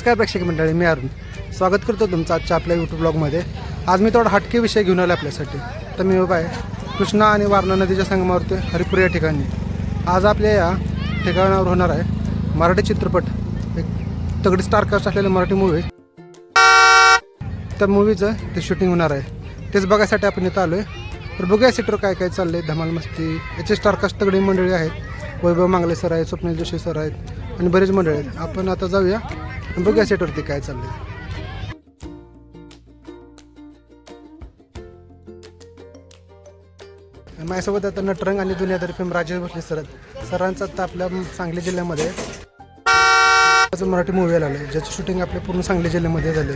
नमस्कार प्रेक्षक मंडळी मी अरुण. स्वागत करतो तुमचं आजच्या आपल्या यूट्यूब ब्लॉगमध्ये आज मी थोडा हटके विषय घेऊन आलो आपल्यासाठी. तर मी उभा आहे कृष्णा आणि वारणा नदीच्या संगमावरती हरिपूर या ठिकाणी. आज आपल्या या ठिकाणावर होणार आहे मराठी चित्रपट. एक तगडी स्टारकास्ट असलेली मराठी मूवी त्या मूवीचं ते शूटिंग होणार आहे. तेच बघायसाठी आपण इथं आलो आहे तर बघूया सिटर काय काय चाललं आहे धमाल मस्ती. याचे स्टारकास्ट तगडी मंडळी आहेत. वैभव मांगले सर आहेत स्वप्नील जोशी सर आहेत आणि बरेच मंडळी आहेत. आपण आता जाऊया बघूया सेटवरती काय चाललंय. माझ्यासोबत आता नटरंग आणि दुनियादारी फिल्म राजेश भोसले सर सरांचा आता आपल्या सांगली जिल्ह्यामध्ये मराठी मूवी आलं आहे. ज्याचं शूटिंग आपल्या पूर्ण सांगली जिल्ह्यामध्ये झाले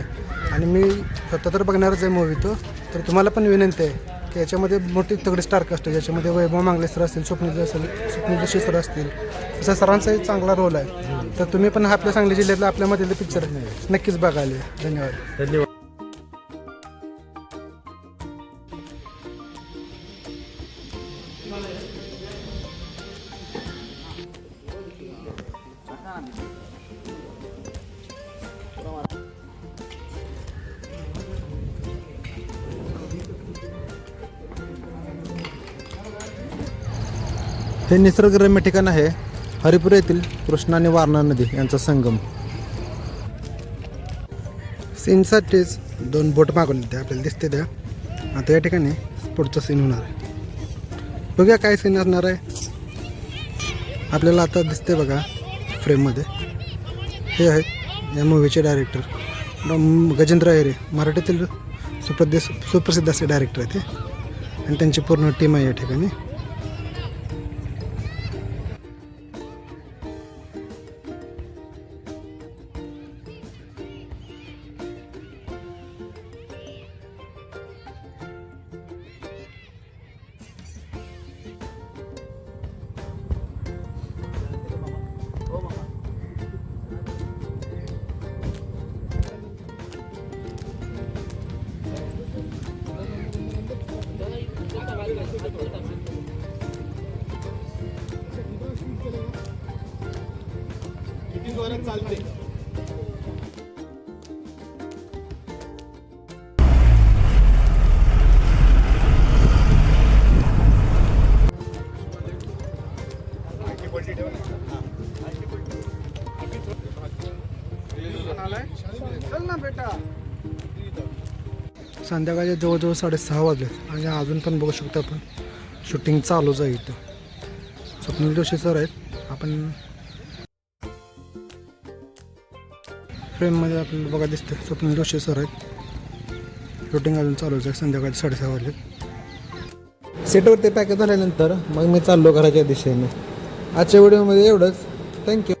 आणि मी स्वतः तर बघणारच आहे मूवी तो. तर तुम्हाला पण विनंती आहे. की याच्यामध्ये मोठी तगडी स्टारकास्ट आहे याच्यामध्ये वैभव मांगलेसर असतील स्वप्नील असेल स्वप्नील जोशी सर असतील तसं सरांचाही चांगला रोल आहे. तर तुम्ही पण हा आपल्या सांगली जिल्ह्यातला आपल्यामधील पिक्चर नक्कीच बघायला धन्यवाद. धन्यवाद. हे निसर्गरम्य ठिकाण आहे. हरिपूर येथील कृष्णा आणि वारणा नदी यांचा संगम. सीनसाठीच दोन बोट मागवले त्या आपल्याला दिसते त्या. आता या ठिकाणी पुढचा सीन होणार आहे. बघूया काय सीन असणार आहे. आपल्याला आता दिसते बघा फ्रेममध्ये. हे आहेत या मूवीचे डायरेक्टर गजेंद्र अहिरे मराठीतील सुप्रसिद्ध सुप्रसिद्ध असे डायरेक्टर आहेत ते आणि त्यांची पूर्ण टीम आहे या ठिकाणी. संध्याकाळचे जवळजवळ साडेसहा वाजले आणि अजून पण बघू शकतो आपण. शूटिंग चालूच आहे इथं. स्वप्नील जोशी सर आहेत. आपण फ्रेममध्ये आपल्याला बघा दिसतं स्वप्न जोशी सर आहेत. शूटिंग अजून चालू आहे. संध्याकाळी साडेसहा वाजले. सेटवरती पॅकेज झाल्यानंतर मग मी चाललो घराच्या दिशेने. आजच्या व्हिडिओमध्ये एवढंच. थँक्यू